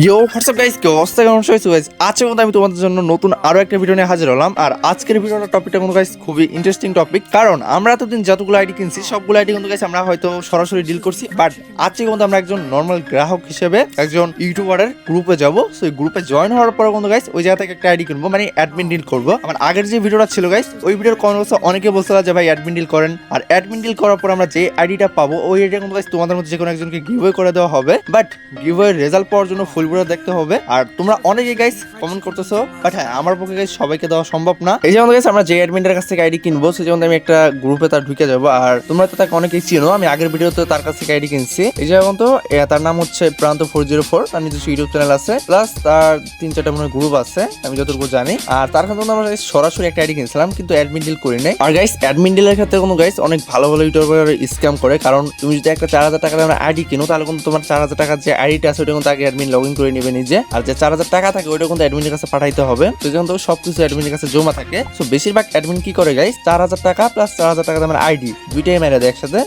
ইয়ো WhatsApp guys কি অবস্থা? কেমন হয়েছে গাইস আজকের মধ্যে আমি তোমাদের জন্য নতুন আরও একটা ভিডিও নিয়ে হাজির হলাম। আর আজকের ভিডিওর টপিকটা কিন্তু গাইস খুবই ইন্টারেস্টিং টপিক কারণ আমরা এতদিন যতগুলো আইডি কিনছি, সবগুলো আইডি কিন্তু গাইস আমরা হয়তো সরাসরি ডিল করছি। বাট আজকে কিন্তু আমরা একজন নর্মাল গ্রাহক হিসেবে, একজন ইউটিউবারের গ্রুপে যাব। সেই গ্রুপে জয়েন হওয়ার পরে কিন্তু গাইস ওই জায়গা থেকে একটা আইডি কিনবো মানে অ্যাডমিন ডিল করব। আমার আগের যে ভিডিওটা ছিল গাইস ওই ভিডিওর কমেন্ট অনেকে বলছিল যে, ভাই অ্যাডমিন ডিল করেন। আর অ্যাডমিন ডিল করার পর আমরা যে আইডিটা পাবো, ওই আইডিটা কিন্তু গাইস তোমাদের মধ্যে যে কোনো একজনকে গিভওয়ে করে দেওয়া হবে। বাট গিভওয়ে রেজাল্ট পাওয়ার জন্য ভিডিও দেখতে হবে। আর তোমরা অনেকে গাইস কমেন্ট করতেছো বাট হ্যাঁ আমার পক্ষে গাইস সবাইকে দেওয়া সম্ভব না। এই যেমন গাইস আমরা যে অ্যাডমিনের কাছ থেকে আইডি কিনবো, সেই যেমন আমি একটা গ্রুপে তার ঢুকে যাব। আর তোমরা তো তাকে অনেকেই চিনো, আমি আগের ভিডিওতে তার কাছ থেকে আইডি কিনছি। এই যেমন তো তার নাম হচ্ছে প্রান্ত ফোর জিরো ফোর, তার নিজস্ব ইউটিউব চ্যানেল আছে। প্লাস তার তিন চারটা মনে গ্রুপ আছে, আমি যতটুকু জানি। আর তার কাছে আমরা সরাসরি একটা আইডি কিনছিলাম, কিন্তু অ্যাডমিন ডিল করি নাই। আর গাইস অ্যাডমিন ডিলের ক্ষেত্রে কোনো গাইস অনেক ভালো ভালো ইউটিউবার স্ক্যাম করে, কারণ তুমি যদি একটা চার হাজার টাকা আমরা আইডি কিনো, তাহলে কিন্তু তোমার চার হাজার টাকার যে আইডিটা আছে, ওটা কিন্তু আগে অ্যাডমিন লগ ইন করে নেবে নিজে। আর যে চার হাজার টাকা থাকে, ওইটা কিন্তু অ্যাডমিনের কাছে পাঠাইতে হবে। তো যখন তো সবকিছু অ্যাডমিনের কাছে জমা থাকে। তো বেশিরভাগ অ্যাডমিন কি করে গাইস চার হাজার টাকা প্লাস চার হাজার টাকা দামের আইডি দুইটাই মেরে দেয় একসাথে।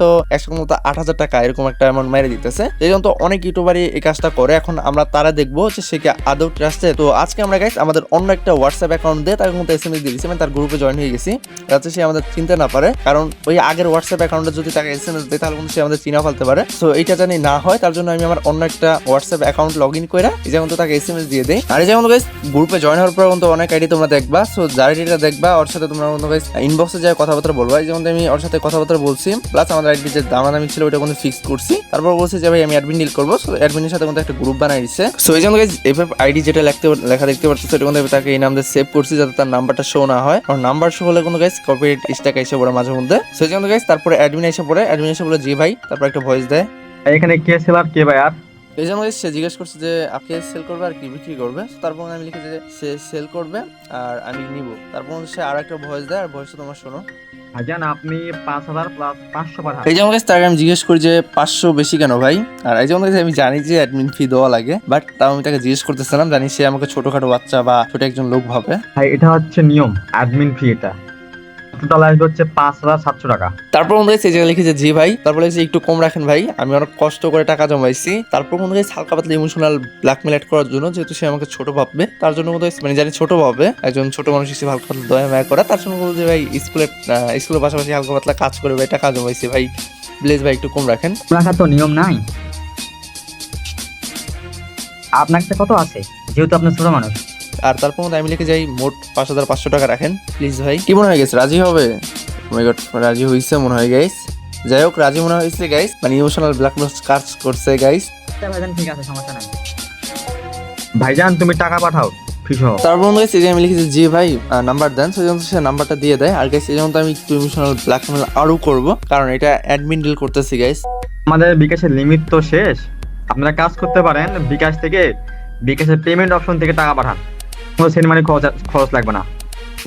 সো একশো মতো আট হাজার টাকা এরকম একটা অ্যামাউন্ট মেরে দিতেছে। এই জন্য তো অনেক ইউটিউবারই এই কাজটা করে। এখন আমরা তারা দেখব যে সে কি আদৌ ট্রাস্টে তো আজকে আমরা গাইস আমাদের অন্য একটা হোয়াটসঅ্যাপ অ্যাকাউন্ট দিয়ে তার মধ্যে এস এম এস দিয়ে দিচ্ছি মানে তার গ্রুপে জয়েন হয়ে গেছি। যাতে সে আমাদের চিনতে না পারে। কারণ ওই আগের হোয়াটসঅ্যাপ অ্যাকাউন্টে যদি তাকে এস এম এস দেয়, তাহলে কিন্তু সে আমাদের চিনা ফেলতে পারে। সো এইটা জানি না হয়। তার জন্য আমি আমার অন্য একটা হোয়াটসঅ্যাপ অ্যাকাউন্ট লগ ইন করে এই যেমন তো তাকে এস এম এস দিয়ে দেয় আর এই যেমন গাইস গ্রুপে জয়েন হওয়ার পর কিন্তু অনেক আইডি তোমরা দেখবা। সো যার আইডিটা দেখবা, ওর সাথে তোমরা কিন্তু গাইস ইনবক্সে যায় কথাবার্তা বলবা। এই যেমন আমি ওর সাথে কথাবার্তা বলছি। প্লাস আমাদের আইডি যে দামাদামি ছিল ওটা কিন্তু ফিক্স করছি। তারপর বলছে যে ভাই আমি অ্যাডমিন ডিল করব। সো অ্যাডমিনের সাথে কিন্তু একটা গ্রুপ বানাই দিচ্ছে সো এই জন্য গাইস এফএফ আইডি যেটা লিখতে লেখা দেখতে পাচ্ছ সেটা কিন্তু তাকে এই নাম দিয়ে সেভ করছি যাতে তার নাম্বারটা শো না হয়। আর নাম্বার শো হলে কিন্তু গাইস কপিরাইট স্ট্যাক এসে পড়ে মাঝে মধ্যে। সো এই জন্য গাইস তারপরে অ্যাডমিন এসে পড়ে। অ্যাডমিন এসে বলে জি ভাই। তারপর একটা ভয়েস দেয়। এখানে কে সেলার কে ভাই আর? এই জন্য সে জিজ্ঞেস করছে যে আপনি সেল করবে আর কি বিক্রি করবে? তারপর আমি লিখেছি যে সে সেল করবে আর আমি নিব। তারপর সে আর একটা ভয়েস দেয়। আর ভয়েসটা তোমার শোনো। ভাইজান আপনি পাঁচ হাজার প্লাস পাঁচশো পাঠান। এই যেমন guys তাকে আমি জিজ্ঞেস করি যে পাঁচশো বেশি কেন ভাই? আর এই যেমন কাছে আমি জানি যে অ্যাডমিন ফি দেওয়া লাগে বাট তাও আমি তাকে জিজ্ঞেস করতেছিলাম জানি সে আমাকে ছোটখাটো বাচ্চা বা ছোট একজন লোক ভাবে। ভাই এটা হচ্ছে নিয়ম অ্যাডমিন ফি এটা। টোটাল আসবে হচ্ছে পাঁচ হাজার সাতশো টাকা। তারপর মনে সেই জায়গায় লিখেছে জি ভাই। তারপর লিখেছে একটু কম রাখেন ভাই। আমি অনেক কষ্ট করে টাকা জমাইছি। তারপর মনে হয় হালকা পাতলা ইমোশনাল ব্ল্যাকমেল অ্যাড করার জন্য যেহেতু সে আমাকে ছোট ভাববে তার জন্য হয় মানে জানি ছোট ভাবে একজন ছোট মানুষ হিসেবে হালকা পাতলা দয়া মায়া করা। তার জন্য বলছে ভাই স্কুলে স্কুলের পাশাপাশি হালকা পাতলা কাজ করে ভাই টাকা জমাইছি ভাই। প্লিজ ভাই একটু কম রাখেন। রাখার তো নিয়ম নাই। আপনার কাছে কত আছে? যেহেতু আপনি ছোট মানুষ। আর তারপর মধ্যে আমি লিখে যাই মোট পাঁচ হাজার পাঁচশো টাকা রাখেন প্লিজ ভাই। কি মনে হয় গেছে রাজি হবে? Oh রাজি হয়েছে মনে হয় গাইস যাই হোক রাজি মনে হয়েছে গাইস মানে ইমোশনাল ব্ল্যাকমেল কাজ করছে গাইস আচ্ছা ভাইজান ঠিক আছে সমস্যা নাই। ভাইজান তুমি টাকা পাঠাও তারপর মনে হয়েছে যে আমি লিখেছি জি ভাই নাম্বার দেন। সেজন্য সে নাম্বারটা দিয়ে দেয়। আর গাইস এই জন্য আমি একটু ইমোশনাল ব্ল্যাকমেল আরও করব কারণ এটা অ্যাডমিন ডিল করতেছি গাইস আমাদের বিকাশের লিমিট তো শেষ। আপনারা কাজ করতে পারেন বিকাশ থেকে বিকাশের পেমেন্ট অপশন থেকে টাকা পাঠান। কোনো সেন্ড খরচ খরচ লাগবে না।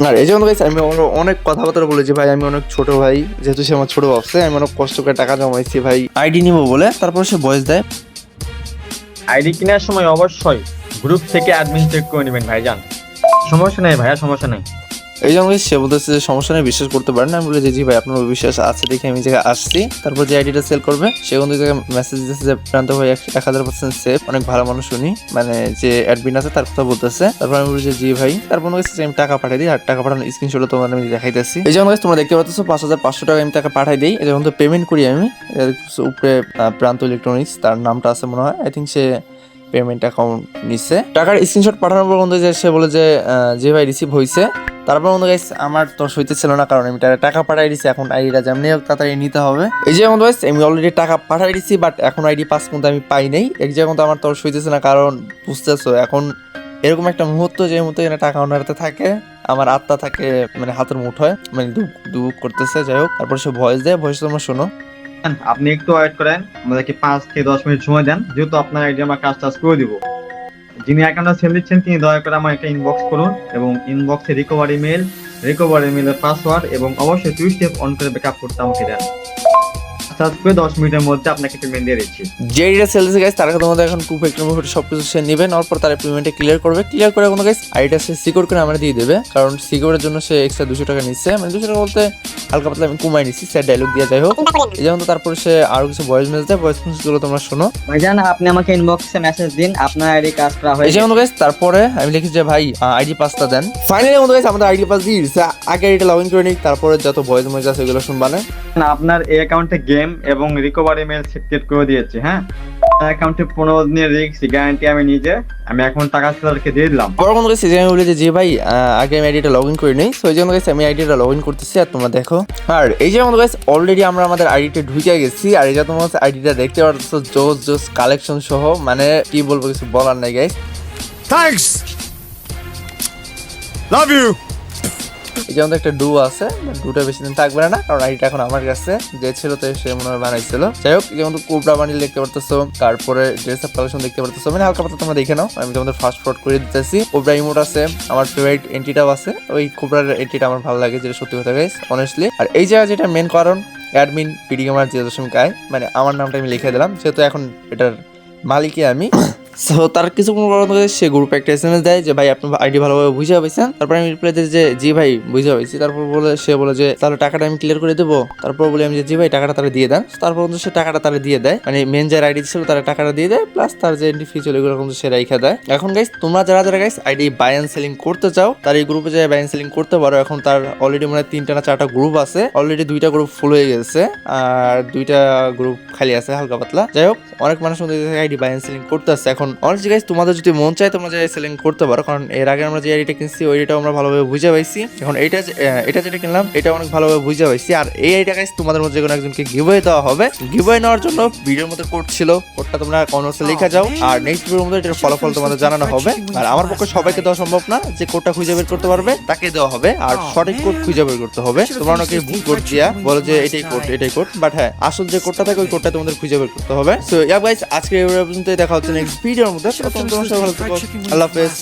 আর এই জন্য আমি অনেক কথাবার্তা বলেছি ভাই আমি অনেক ছোট ভাই যেহেতু সে আমার ছোট ভাবছে আমি অনেক কষ্ট করে টাকা জমাইছি ভাই। আইডি নিবো বলে তারপর সে বয়স দেয়। আইডি কেনার সময় অবশ্যই গ্রুপ থেকে অ্যাডমিন চেক করে নেবেন ভাইজান। সমস্যা নেই ভাইয়া সমস্যা নেই। এই জন্য সে বলতেছে যে সমস্যা নেই, বিশ্বাস করতে পারেন আমি বলে যে জি ভাই, আপনার বিশ্বাস আছে দেখে আমি জায়গায় আসছি। তারপর যে আইডিটা সেল করবে, সে জায়গায় মেসেজ দিতেছে যে, প্রান্ত ভাই, এক হাজার পার্সেন্ট সেফ অনেক ভালো মানুষ উনি। মানে যে অ্যাডমিন আছে, তার কথা বলতেছে। তারপর আমি বলি যে, জি ভাই। তারপর হচ্ছে আমি টাকা পাঠাই দিই, আর টাকা পাঠানোর স্ক্রিনশট তোমার আমি দেখাইতেছি। এই জন্য তোমরা দেখতে পাচ্ছ, পাঁচ হাজার পাঁচশো টাকা আমি টাকা পাঠাই দিই। এই তো পেমেন্ট করি আমি। উপরে প্রান্ত ইলেকট্রনিক্স তার নামটা আছে মনে হয়। আই থিঙ্ক সে পেমেন্ট অ্যাকাউন্ট নিচ্ছে টাকার স্ক্রিনশট পাঠানোর পর বন্ধু যে সে বলে যে যে ভাই রিসিভ হয়েছে তারপর বন্ধু গাইস আমার তো সইতে ছিল না, কারণ আমি টাকা- পাঠাই দিছি, এখন আইডিটা যেমনি হোক তাড়াতাড়ি নিতে হবে। এই যে বন্ধু গাইস আমি অলরেডি টাকা পাঠাই দিছি বাট এখন আইডি পাস কিন্তু আমি পাই নাই। এক কিন্তু আমার তো সইতেছে না, কারণ বুঝতেছো, এখন এরকম একটা মুহূর্ত যে মুহূর্তে এখানে টাকা ওনার থাকে, আমার আত্মা থাকে মানে হাতের মুঠোয় মানে দুঃখ করতেছে, যাই হোক। তারপর সে ভয়েস দেয় ভয়েস তোমরা শোনো। আপনি একটু ওয়েট করেন, আমাদেরকে পাঁচ থেকে দশ মিনিট সময় দেন, যেহেতু আপনার আইডি আমার কাজ টাজ করে দিব। যিনি অ্যাকাউন্টটা সেল দিচ্ছেন, তিনি দয়া করে আমার একটা ইনবক্স করুন এবং ইনবক্সে রিকভারি মেল রিকভারি মেলের পাসওয়ার্ড এবং অবশ্যই টু স্টেপ অন করে ব্যাকআপ করতে আমাকে দেন। চার্জ করে দশ মিনিটের মধ্যে আপনাকে পেমেন্ট দিয়ে দিচ্ছি। যে আইডিটা সেল গাইস তার কথা এখন টু ফ্যাক্টর মুভি সবকিছু সে নেবে নেওয়ার পর তার পেমেন্টে ক্লিয়ার করবে। ক্লিয়ার করে কোনো গাইস আইডিটা সে সিকিউর করে আমরা দিয়ে দেবে কারণ সিকিউরের জন্য সে এক্সট্রা দুশো টাকা নিচ্ছে। মানে দুশো টাকা বলতে হালকা পাতলা আমি কমাই নিচ্ছি স্যার ডায়লগ দিয়ে যাই হোক। এই যেমন তারপরে সে আরও কিছু ভয়েস মেসেজ দেয় ভয়েস মেসেজগুলো তোমরা শোনো। ভাইজান আপনি আমাকে ইনবক্সে মেসেজ দিন আপনার আইডি কাজ করা হয়েছে যে বন্ধু গাইস তারপরে আমি লিখি যে ভাই আইডি পাসটা দেন। ফাইনালি বন্ধু গাইস আমাদের আইডি পাস দিয়ে দিচ্ছে আগে আইডিটা লগ ইন করে নিই তারপরে যত ভয়েস মেসেজ আছে এগুলো শুনবা না আপনার এই অ্যাকাউন্টে গেম এবং রিকভারি মেল সেট করে দিয়েছি হ্যাঁ? অ্যাকাউন্টে পনেরো দিনের রিস্ক গ্যারান্টি আমি নিজে আমি এখন টাকা সেলারকে দিয়ে দিলাম। বড় গাইস আমি বলি যে, ভাই আগে আমি আইডিটা লগ ইন করে নিই। সো এই জন্য আমি আইডিটা লগ ইন করতেছি আর তোমরা দেখো। আর এই যে গাইস অলরেডি আমরা আমাদের আইডিতে ঢুকে গেছি। আর এই যে তোমার আইডিটা দেখতে পাচ্ছ জোস জোস কালেকশন সহ। মানে কি বলব কিছু বলার নাই গাইস Thanks. Love you. এই যে আমাদের একটা ডু আছে ডুটা বেশি দিন থাকবে না কারণ আইডিটা এখন আমার কাছে। যে ছিল তো সে মনে হয় বানাইছিল। যাই হোক যেমন কোবরা বান্ডিল দেখতে পারতেছো, তারপরে ড্রেস আপ কালেকশন দেখতে পারতেছো মানে হালকা পাতা তোমরা দেখে নাও। আমি তোমাদের ফাস্ট ফরওয়ার্ড করে দিতেছি। কোবরা ইমোট আছে, আমার ফেভারিট এন্টিটাও আছে। ওই কোবরার এন্টিটা আমার ভালো লাগে, যেটা সত্যি কথা গাইস অনেস্টলি আর এই জায়গা যেটা মেন কারণ অ্যাডমিন পিডি আমার জিরো দশমিক আয় মানে আমার নামটা আমি লিখে দিলাম, যেহেতু এখন এটার মালিকই আমি। সো তার কিছু থেকে সে গ্রুপে একটা এসএমএস দেয় যে, ভাই আপনি আইডি ভালোভাবে বুঝে পাইছেন? তারপর আমি রিপ্লাই দিই যে, জি ভাই, বুঝে পাইছি। তারপর বলে, সে বলে যে, তাহলে টাকাটা আমি ক্লিয়ার করে দেবো। তারপর বলি আমি যে, জি ভাই, টাকাটা তারা দিয়ে দেন। তারপর কিন্তু সে টাকাটা তারা দিয়ে দেয়। মানে মেন যার আইডি ছিল তারা টাকাটা দিয়ে দেয় প্লাস তার যে এন্ট্রি ফি ছিল, এগুলো কিন্তু সে রেখে দেয়। এখন গাইস তোমরা যারা যারা guys ID buy and selling করতে চাও, তার এই গ্রুপে যাই বাই অ্যান্ড সেলিং করতে পারো। এখন তার অলরেডি মানে তিনটা না চারটা গ্রুপ আছে। অলরেডি দুইটা গ্রুপ ফুল হয়ে গেছে, আর দুইটা গ্রুপ খালি আছে, হালকা পাতলা। যাই হোক, অনেক মানুষ আইডি বাই অ্যান্ড সেলিং করতে আসছে। এখন অনেক গাইস তোমাদের যদি মন চায় তোমরা যাই সেলিং করতে পারো, কারণ এর আগে আমরা যে আইডিটা কিনছি, ওই আইডিটাও আমরা ভালোভাবে বুঝে পাইছি। এখন এটা এটা যেটা কিনলাম, এটা অনেক ভালোভাবে বুঝে পাইছি। আর এই আইডিটা গাইস তোমাদের মধ্যে কোনো একজনকে গিভওয়ে দেওয়া হবে। গিভওয়ে নেওয়ার জন্য ভিডিওর মধ্যে কোড ছিল কোডটা তোমরা কমেন্টসে লিখে যাও। আর নেক্সট ভিডিওর মধ্যে এটার ফলাফল তোমাদের জানানো হবে। আর আমার পক্ষে সবাইকে দেওয়া সম্ভব না যে কোডটা খুঁজে বের করতে পারবে, তাকে দেওয়া হবে। আর সঠিক কোড খুঁজে বের করতে হবে। তোমরা অনেকে ভুল কোড দিয়া বলো যে এটাই কোড এটাই কোড বাট হ্যাঁ আসল যে কোডটা থাকে, ওই কোডটা তোমাদের খুঁজে বের করতে হবে। সো ইয়া গাইস আজকে এই পর্যন্ত দেখা হচ্ছে নেক্সট ভিডিওর মধ্যে আল্লাহ হাফেজ।